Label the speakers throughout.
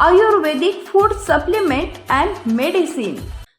Speaker 1: Ayurvedic food supplement and medicine.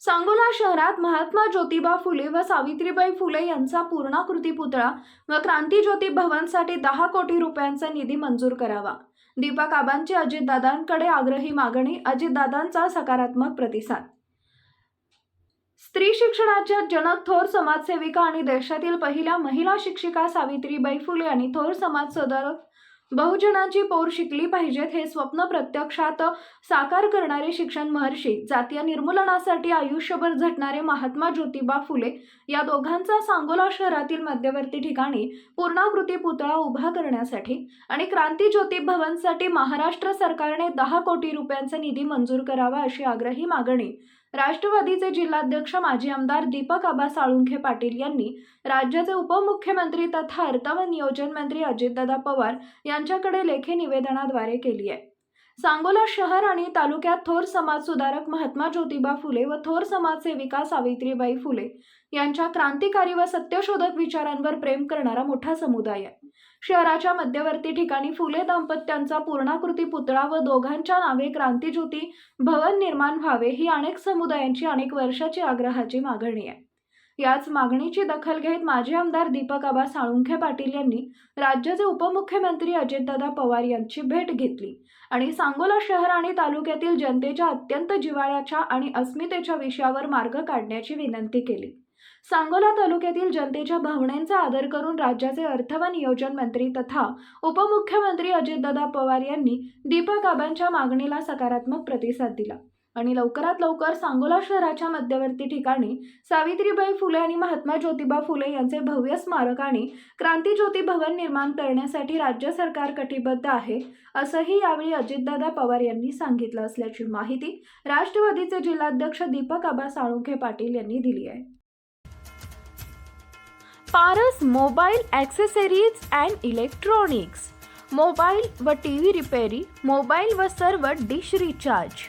Speaker 1: Sangola शहरात महात्मा ज्योतिबा फुले व सावित्रीबाई फुले यांचा पूर्णाकृती पुतळा व क्रांती ज्योती भवनसाठी दहा कोटी रुपयांचा निधी मंजूर करावा. दीपक आबांची अजितदादांकडे आग्रही मागणी अजितदादांचा सकारात्मक प्रतिसाद. स्त्री शिक्षणाच्या जनक थोर समाजसेविका आणि देशातील पहिल्या महिला शिक्षिका सावित्रीबाई फुले आणि थोर समाज सुधारक बहुजनांची पोर शिकली पाहिजेत हे स्वप्न प्रत्यक्षात साकार करणारे शिक्षण महर्षी जातीय निर्मूलनासाठी आयुष्यभर झटणारे महात्मा ज्योतिबा फुले या दोघांचा सांगोला शहरातील मध्यवर्ती ठिकाणी पूर्णाकृती पुतळा उभा करण्यासाठी आणि क्रांती ज्योती भवनसाठी महाराष्ट्र सरकारने दहा कोटी रुपयांचा निधी मंजूर करावा अशी आग्रही मागणी राष्ट्रवादीचे जिल्हाध्यक्ष माजी आमदार दीपक आबा साळुंखे पाटील यांनी राज्याचे उपमुख्यमंत्री तथा अर्थ व नियोजन मंत्री अजितदादा पवार यांच्याकडे लेखी निवेदनाद्वारे केली आहे. सांगोला शहर आणि तालुक्यात थोर समाज सुधारक महात्मा ज्योतिबा फुले व थोर समाजसेविका सावित्रीबाई फुले यांच्या क्रांतिकारी व सत्यशोधक विचारांवर प्रेम करणारा मोठा समुदाय आहे. शहराच्या मध्यवर्ती ठिकाणी फुले दाम्पत्यांचा पूर्णाकृती पुतळा व दोघांच्या नावे क्रांतीज्योती भवन निर्माण व्हावे ही अनेक समुदायांची अनेक वर्षाची आग्रहाची मागणी आहे. याच मागणीची दखल घेत माजी आमदार दीपक आबा साळुंखे पाटील यांनी राज्याचे उपमुख्यमंत्री अजितदादा पवार यांची भेट घेतली आणि सांगोला शहर आणि तालुक्यातील जनतेच्या अत्यंत जिव्हाळ्याच्या आणि अस्मितेच्या विषयावर मार्ग काढण्याची विनंती केली. सांगोला तालुक्यातील जनतेच्या भावनेंचा आदर करून राज्याचे अर्थ व नियोजन मंत्री तथा उपमुख्यमंत्री अजितदादा पवार यांनी दीपक आबांच्या मागणीला सकारात्मक प्रतिसाद दिला. आणि लवकरात लवकर सांगोला शहराच्या मध्यवर्ती ठिकाणी सावित्रीबाई फुले आणि महात्मा ज्योतिबा फुले यांचे भव्य स्मारक आणि क्रांती ज्योती भवन निर्माण करण्यासाठी राज्य सरकार कटिबद्ध आहे असंही यावेळी अजितदादा पवार यांनी सांगितलं असल्याची माहिती राष्ट्रवादीचे जिल्हाध्यक्ष दीपक आबा साळुंखे पाटील यांनी दिली आहे. Paras mobile accessories and electronics mobile व टी व्ही रिपेरी मोबाईल व सर्व डिश रिचार्ज.